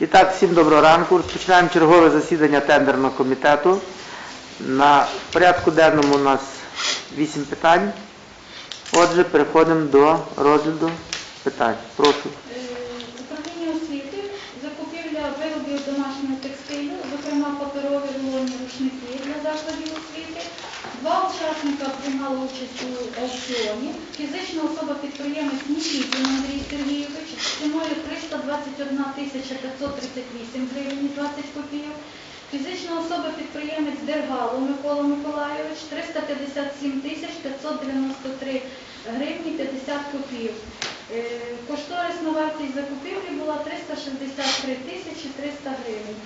І так, всім доброго ранку. Розпочинаємо чергове засідання тендерного комітету. На порядку денному у нас 8 питань. Отже, переходимо до розгляду питань. Прошу. Е, Управління освіти, закупівля виробів домашнього текстилю, зокрема паперові рулонні рушники для закладів освіти. Два учасника приймали участь у аукціоні. Фізична особа підприємець Нікітін Андрій Сергійович ціною 321 тисяча 538 гривень 20 копійок. Фізична особа підприємець Дергало Микола Миколайович 357 тисяч 593 гривні 50 копійок. Е, Кошторисна вартість закупівлі була 363 тисячі 300 гривень.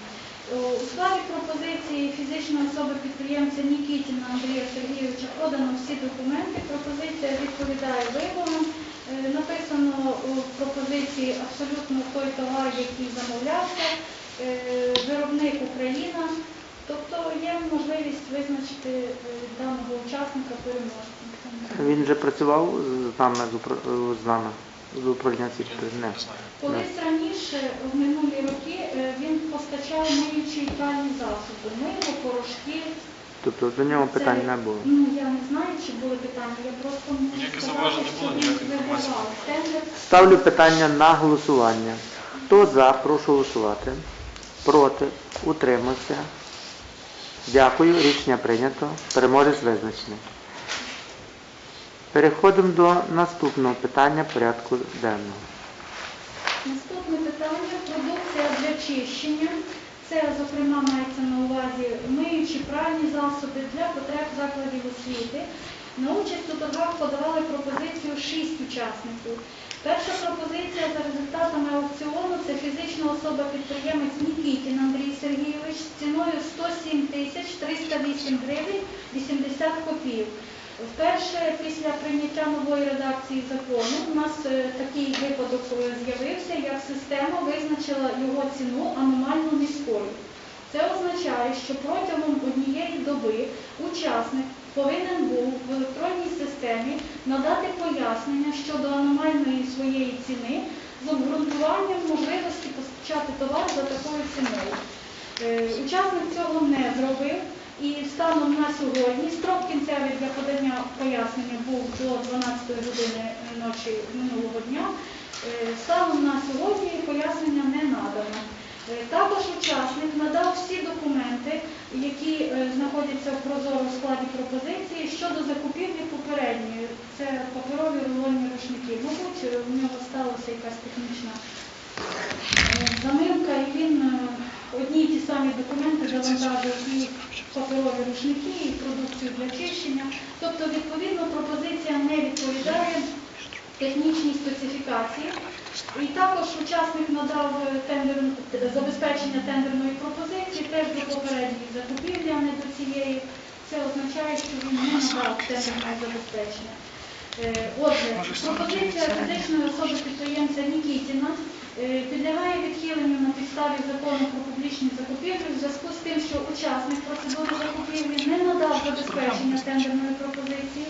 У складі пропозиції фізичної особи підприємця Нікітіна Андрія Сергійовича подано всі документи. Пропозиція відповідає вимогам. Е, Написано у пропозиції абсолютно той товар, який замовлявся, е, виробник Україна. Тобто є можливість визначити е, даного учасника переможцем. Він вже працював з нами, з, нами, з управління? Колись раніше, в е, він постачав миючі пральні засоби, мило, порошки. Тобто до нього питань не було. Ну, я не знаю, чи були питання, я просто Ніяких зауважень не що було, ніякої інформації. вигравав тендер. Ставлю питання на голосування. Хто за, прошу голосувати. Проти, утримався. Дякую, рішення прийнято. Переможець визначений. Переходимо до наступного питання порядку денного. Наступне питання продукція для чищення. Це, зокрема, мається на увазі миючі пральні засоби для потреб закладів освіти. На участь у торгах подавали пропозицію шість учасників. Перша пропозиція за результатами аукціону це фізична особа підприємець Нікітін Андрій Сергійович з ціною 107 тисяч 308 гривень 80 копійок. Вперше після прийняття нової редакції закону у нас е, такий випадок е, з'явився, як система визначила його ціну аномально низькою. Це означає, що протягом однієї доби учасник повинен був в електронній системі надати пояснення щодо аномальної своєї ціни з обґрунтуванням можливості постачати товар за такою ціною. Е, Учасник цього не зробив і станом на сьогодні строк кінцевий для подання пояснення був до 12 години ночі минулого дня. Е, Станом на сьогодні пояснення не надано. Е, Також учасник надав всі документи, які е, знаходяться в прозоро складі пропозиції щодо закупівлі попередньої. Це паперові рулонні рушники. Мабуть, у нього сталася якась технічна замилка, і він одні й ті самі документи завантажив і паперові рушники, і продукцію для чищення. Тобто, відповідно, пропозиція не відповідає технічній специфікації. І також учасник надав е, тендер, забезпечення тендерної пропозиції теж до попередньої закупівлі, а не до цієї. Це означає, що він не надав тендерне забезпечення. Е, Отже, пропозиція фізичної особи підприємця Нікітіна е, підлягає відхиленню на підставі закону про публічні закупівлі в зв'язку з тим, що учасник процедури закупівлі не надав забезпечення тендерної пропозиції.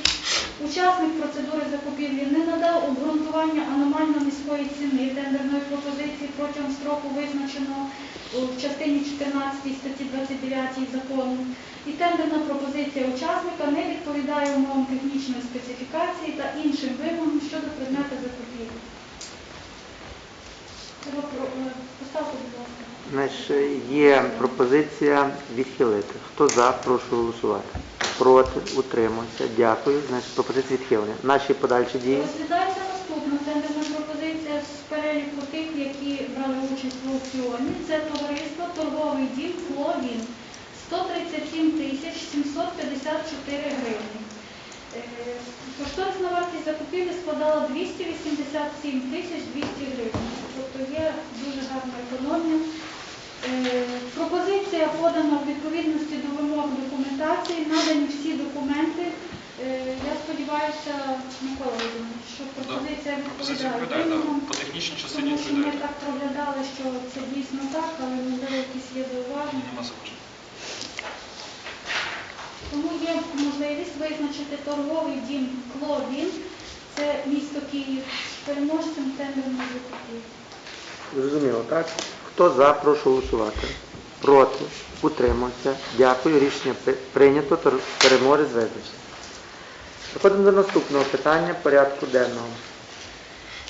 Учасник процедури закупівлі не надав обґрунтування аномально низької ціни тендерної пропозиції протягом строку, визначеного в частині 14 статті 29 закону. І тендерна пропозиція учасника не відповідає умовам технічної специфікації та іншим вимогам щодо предмету закупівлі. Треба про- е, Поставте, будь ласка. Значить, є пропозиція відхилити. Хто за, прошу голосувати. Проти, утримався. Дякую. Значить, пропозиція відхилення. Наші подальші дії. Розглядається наступна тендерна пропозиція з переліку тих, які брали участь в аукціоні. Це товариство торговий дім Фловін 137 тисяч 754 гривні. Е, Кошторисна вартість закупівлі складала 287 тисяч 200 гривень. Тобто є дуже гарна економія. Е, Пропозиція подана в відповідності до вимог документації, надані всі документи. Е, Я сподіваюся, Микола Володимирович, що пропозиція відповідає вимогам, тому що ми так проглядали, що це дійсно так, але можливо якісь є зауваження. Тому є можливість визначити торговий дім Кловін, це місто Київ, переможцем тендерної закупівлі. Зрозуміло, так? Хто за, прошу голосувати. Проти, утримався. Дякую. Рішення прийнято. Переможець визначений. Переходимо до наступного питання порядку денного.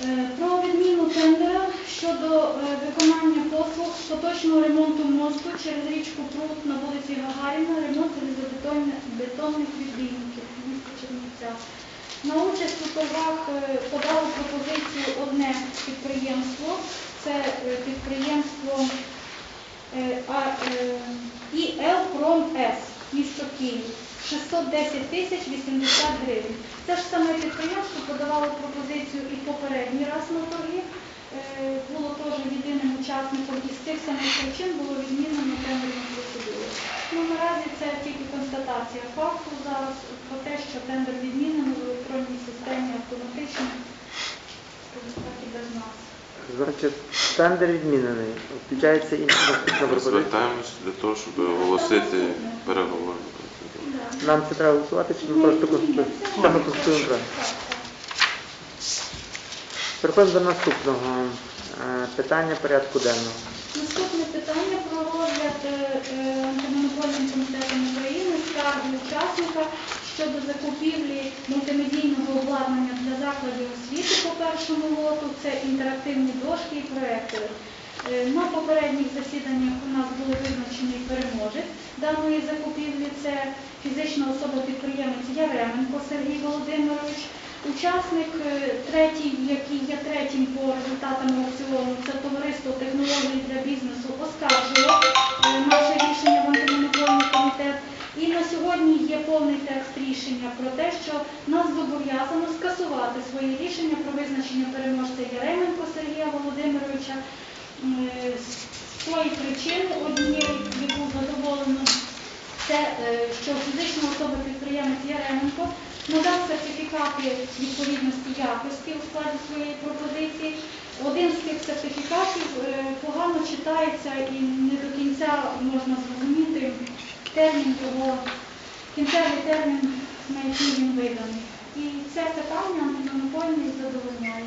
Е, Про відміну тендера щодо е, виконання послуг з поточного ремонту мосту через річку Прут на вулиці Гагаріна, ремонт бетонних відбійників міста Чернівця. На участь у торгах е, подало пропозицію одне підприємство. Це підприємство ІЛ Пром С, місто Київ. 610 тисяч 80 гривень. Це ж саме підприємство подавало пропозицію і попередній раз на торги. Е, Було теж єдиним учасником і з тих самих причин було відмінено тендерну процедуру. Ну, наразі це тільки констатація факту зараз про те, що тендер відмінено в електронній системі автоматично, так і без нас. Значить, тендер відмінений. Включається інша пропозиція. звертаємось для того, щоб оголосити. Да. Нам це треба голосувати, чи ми просто. Так, так. Переходимо до наступного е, питання порядку денного. Наступне питання про розгляд е, е, антимонопольним комітетом України скарги учасника щодо закупівлі мультимедійного обладнання для закладів освіти по першому лоту. Це інтерактивні дошки і проектори. На попередніх засіданнях у нас були визначений переможець даної закупівлі. Це фізична особа-підприємець Яременко Сергій Володимирович. Учасник е, третій, який є третім по результатам аукціону, це товариство технологій для бізнесу оскаржило е, наше рішення в антимонопольний комітет. І на сьогодні є повний текст рішення про те, що нас зобов'язано скасувати своє рішення про визначення переможця Яременко Сергія Володимировича з причини однієї, яку задоволено це е, що фізична особа підприємець Яременко надав сертифікати відповідності якості у складі своєї пропозиції. Один з тих сертифікатів е, погано читається і не до кінця можна зрозуміти термін його, кінцевий термін, на який він виданий. І це питання антимонопольний задовольняє.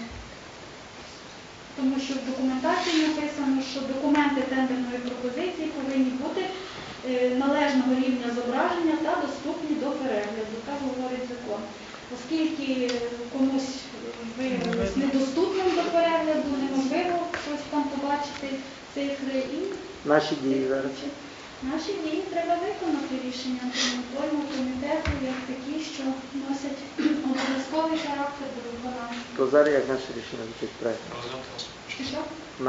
Тому що в документації написано, що документи тендерної пропозиції повинні бути е, належного рівня зображення та доступні до перегляду, так говорить закон. Оскільки комусь виявилось недоступним до перегляду, неможливо щось там побачити цифри і Наші дії зараз. Наші дії треба виконати рішення антимонопольного комітету як такі, що носять обов'язковий характер до виконання. То зараз як наше рішення звучить проект? Що?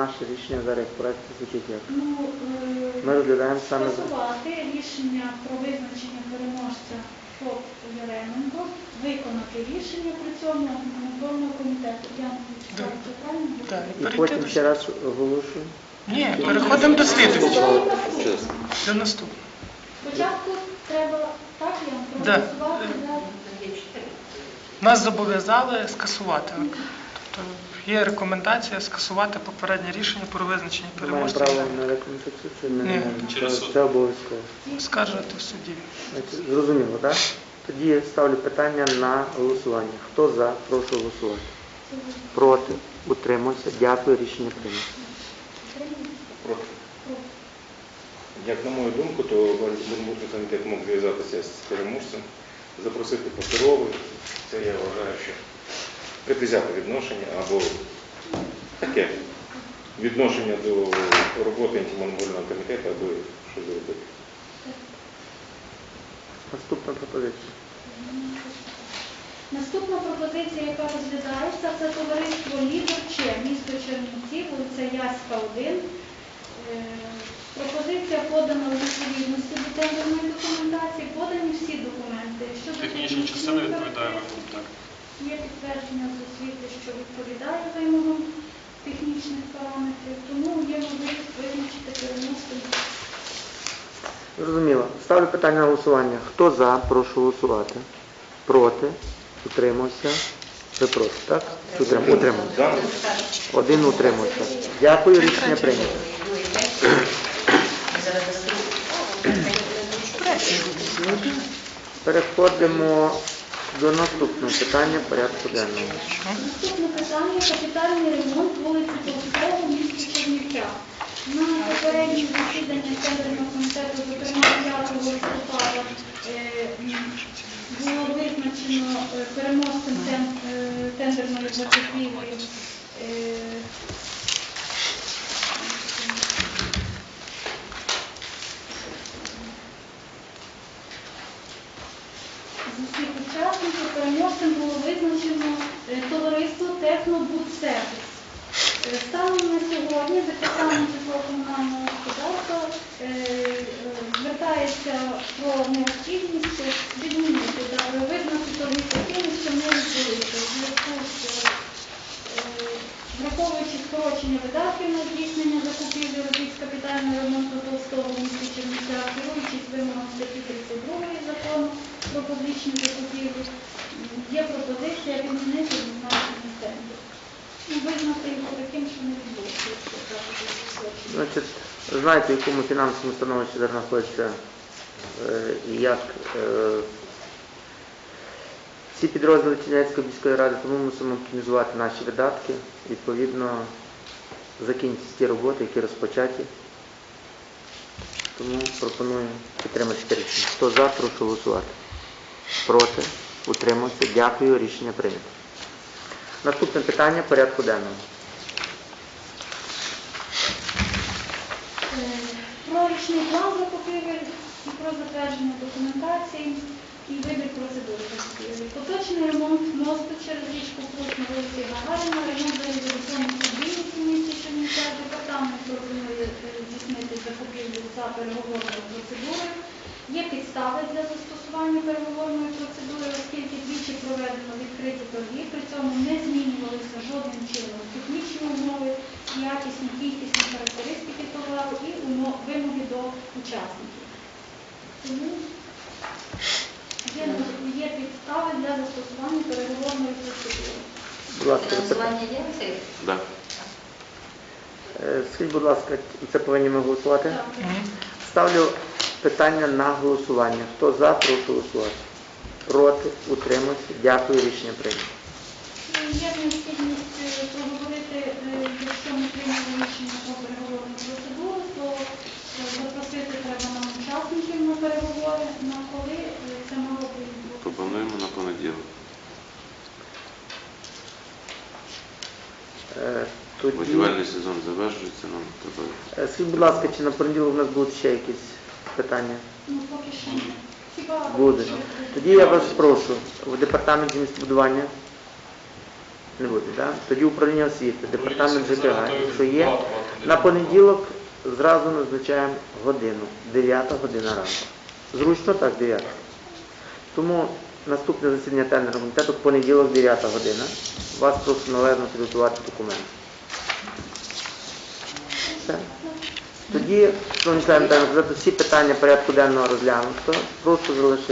Наше рішення зараз як проект звучить як? Ну, е, Ми розглядаємо саме скасувати рішення про визначення переможця ФОП Яременко, виконати рішення при цьому антимонопольного комітету. Я не читаю, це правильно? Так, і потім ще раз оголошую. Ні, переходимо до слідуючого. До наступного. Спочатку треба так я Да. проголосувати Нас зобов'язали скасувати. Тобто є рекомендація скасувати попереднє рішення про визначення Ми маємо переможця. право на рекомендацію, чи ми не маємо? Через Це- суд. Це обов'язково. Скаржити в суді. Зрозуміло, так? Тоді ставлю питання на голосування. Хто за, прошу голосувати. Проти, утримався. Дякую, рішення прийнято. Проти. Як на мою думку, то Бонбурний комітет мог зв'язатися з переможцем, запросити паперовий. Це я вважаю, що предвзяте відношення або таке відношення до роботи антимонопольного комітету, аби що зробити. Наступна пропозиція. Наступна пропозиція, яка розглядається, це товариство Лідерче, місто Чернівці, вулиця Яська, 1. Пропозиція подана у відповідності до тендерної документації, подані всі документи. Щодо Технічні частини відповідає вимогам, так. Є підтвердження з освіти, що відповідає вимогам технічних параметрів, тому є можливість визначити переможця. Зрозуміло. Ставлю питання на голосування. Хто за, прошу голосувати. Проти, утримався. Ви проти, так? Утримався. Один утримався. Дякую, рішення прийнято. Переходимо до наступного питання порядку денного. Наступне питання капітальний ремонт вулиці Толстого в місті Чернівцях. На попереднє засідання тендерного комітету, зокрема 5 листопада, е, було визначено е, переможцем е, тендерної закупівлі. е, З усіх учасників переможцем було визначено е, товариство Е, Станом на сьогодні департамент житлово-комунального господарства е, звертається про необхідність відмінити визнати торги такими, що не відбулися у зв'язку з е, враховуючи скорочення видатків на здійснення закупівлі робіт з капітального ремонту Толстого в місті Чернівцях, керуючись вимогами статті 32 закону про публічні закупівлі, є пропозиція відмінити зазначені тендер. Ну, визнати. Значить, знаєте, в якому фінансовому становищі зараз знаходиться е, і як е, всі підрозділи Чернівецької міської ради, тому ми мусимо оптимізувати наші видатки. Відповідно, закінчити ті роботи, які розпочаті. Тому пропоную підтримати рішення. Хто за, прошу голосувати. Проти, утримався. Дякую. Рішення прийнято. Наступне питання порядку денного. Е, Про річний план закупівель про затвердження документації і вибір процедури закупівель. Поточний ремонт мосту через річку Прус на вулиці Гагаріна, ремонт залізобетонних будівниць у місті Чернівцях. Департамент пропонує е, здійснити закупівлю за переговорною процедурою. Є підстави для застосування переговорної процедури, оскільки двічі проведено відкриті торги, при цьому не змінювалися жодним чином технічні умови, якісні, кількісні характеристики товару і вимоги до учасників. Тому є, є підстави для застосування переговорної процедури. Фінансування є Василь? Да. Е, Скажіть, будь ласка, це повинні ми голосувати? Так. Ставлю питання на голосування. Хто за, прошу голосувати. Проти, утримався. Дякую, рішення прийнято. Є необхідність е, проговорити, е, якщо ми прийняли рішення про переговорну процедуру, то е, запросити треба нам учасників на переговори, на коли це мало б відбутися. Пропонуємо на понеділок. Е, Тоді, Будівельний сезон завершується, нам треба. Е, скажіть, будь ласка, чи на понеділок у нас будуть ще якісь питання? Ну, поки що ні. Буде. Тоді я вас прошу, в департаменті містобудування не буде, так? Тоді управління освіти, департамент ЖКГ, якщо є, на понеділок зразу назначаємо годину, 9 година ранку. Зручно так, 9. Тому наступне засідання тендерного комітету понеділок, 9 година. Вас прошу належно підготувати документи. Тоді, шановні члени, тендерного всі питання порядку денного розглянуто. Просто залишити.